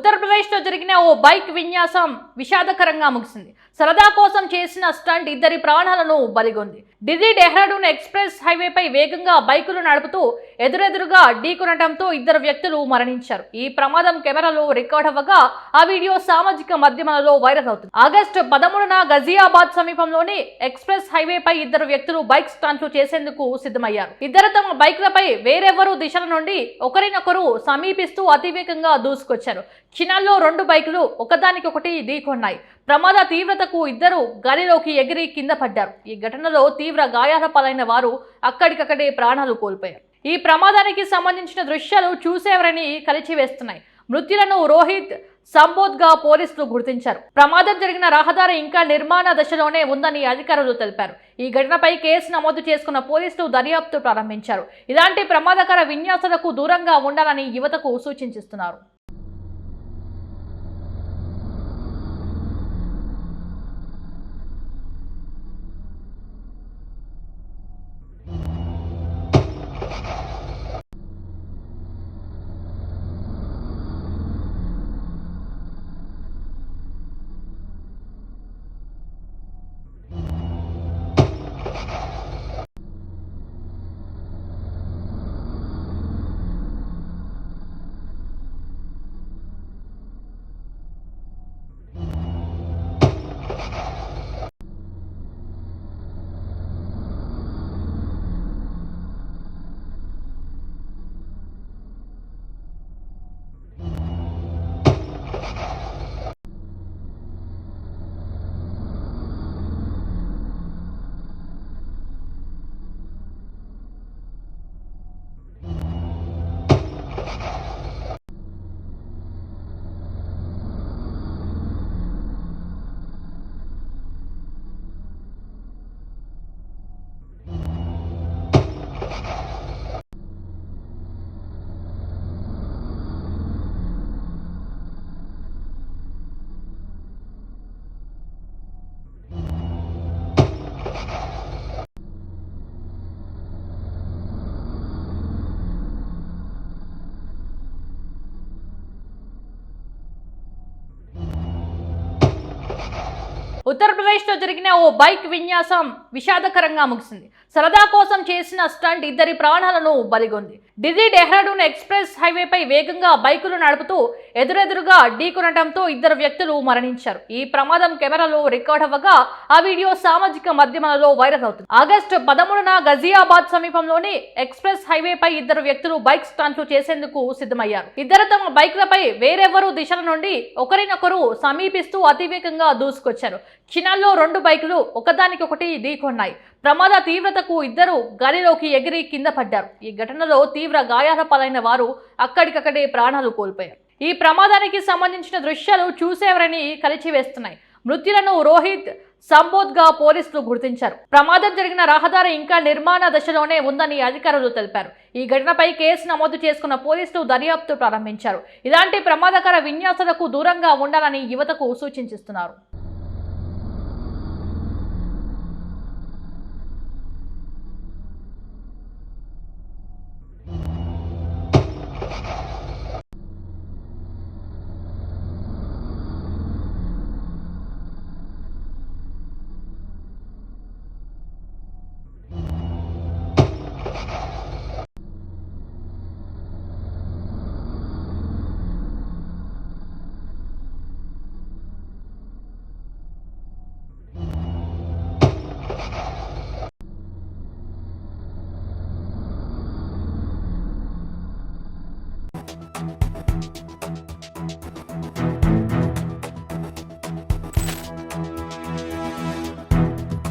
ఉత్తరప్రదేశ్లో జరిగిన ఓ బైక్ విన్యాసం విషాదకరంగా ముగిసింది. సరదా కోసం చేసిన స్టంట్ ఇద్దరి ప్రాణాలను బలిగొంది. ఢిల్లీ డెహ్రాడూన్ ఎక్స్ప్రెస్ హైవేపై వేగంగా బైకులు నడుపుతూ ఎదురెదురుగా ఢీకొనడంతో ఇద్దరు వ్యక్తులు మరణించారు. ఈ ప్రమాదం కెమెరాలో రికార్డ్ అవ్వగా ఆ వీడియో సామాజిక మాధ్యమాలలో వైరల్ అవుతుంది. ఆగస్టు పదమూడున గజియాబాద్ సమీపంలోని ఎక్స్ప్రెస్ హైవేపై ఇద్దరు వ్యక్తులు బైక్ స్టాండ్లు చేసేందుకు సిద్ధమయ్యారు. ఇద్దరు తమ బైక్లపై వేరెవరు దిశల నుండి ఒకరినొకరు సమీపిస్తూ అతివేగంగా దూసుకొచ్చారు. క్షణాల్లో రెండు బైకులు ఒకదానికొకటి ఢీకొన్నాయి. ప్రమాద తీవ్రతకు ఇద్దరు గాలిలోకి ఎగిరి కింద పడ్డారు. ఈ ఘటనలో తీవ్ర గాయాల పాలైన వారు అక్కడికక్కడే ప్రాణాలు కోల్పోయారు. ఈ ప్రమాదానికి సంబంధించిన దృశ్యాలు చూసేవరని కలిచివేస్తున్నాయి. మృతులను రోహిత్ సంబోధ్గా పోలీసులు గుర్తించారు. ప్రమాదం జరిగిన రహదారి ఇంకా నిర్మాణ దశలోనే ఉందని అధికారులు తెలిపారు. ఈ ఘటనపై కేసు నమోదు చేసుకున్న పోలీసులు దర్యాప్తు ప్రారంభించారు. ఇలాంటి ప్రమాదకర విన్యాసాలకు దూరంగా ఉండాలని యువతకు సూచించిస్తున్నారు. ఉత్తరప్రదేశ్లో జరిగిన ఓ బైక్ విన్యాసం విషాదకరంగా ముగిసింది. సరదా కోసం చేసిన స్టంట్ ఇద్దరి ప్రాణాలను బలిగొంది. ఢిల్లీ డెహ్రాడూన్ ఎక్స్ప్రెస్ హైవేపై వేగంగా బైకులు నడుపుతూ ఎదురెదురుగా ఢీకొనడంతో ఇద్దరు వ్యక్తులు మరణించారు. ఈ ప్రమాదం కెమెరాలో రికార్డ్ అవ్వగా ఆ వీడియో సామాజిక మాధ్యమాలలో వైరల్ అవుతుంది. ఆగస్టు పదమూడున గజియాబాద్ సమీపంలోని ఎక్స్ప్రెస్ హైవేపై ఇద్దరు వ్యక్తులు బైక్ స్టంట్లు చేసేందుకు సిద్ధమయ్యారు. ఇద్దరు తమ బైక్లపై వేరెవరు దిశల నుండి ఒకరినొకరు సమీపిస్తూ అతివేగంగా దూసుకొచ్చారు. క్షణాల్లో రెండు బైకులు ఒకదానికొకటి ఢీకొన్నాయి. ప్రమాద తీవ్రతకు ఇద్దరు గాలిలోకి ఎగిరి కింద పడ్డారు. ఈ ఘటనలో తీవ్ర గాయాల పాలైన వారు అక్కడికక్కడే ప్రాణాలు కోల్పోయారు. ఈ ప్రమాదానికి సంబంధించిన దృశ్యాలు చూసేవరని కలిచివేస్తున్నాయి. మృతులను రోహిత్ సంబోధ్గా పోలీసులు గుర్తించారు. ప్రమాదం జరిగిన రహదారి ఇంకా నిర్మాణ దశలోనే ఉందని అధికారులు తెలిపారు. ఈ ఘటనపై కేసు నమోదు చేసుకున్న పోలీసులు దర్యాప్తు ప్రారంభించారు. ఇలాంటి ప్రమాదకర విన్యాసాలకు దూరంగా ఉండాలని యువతకు సూచించిస్తున్నారు.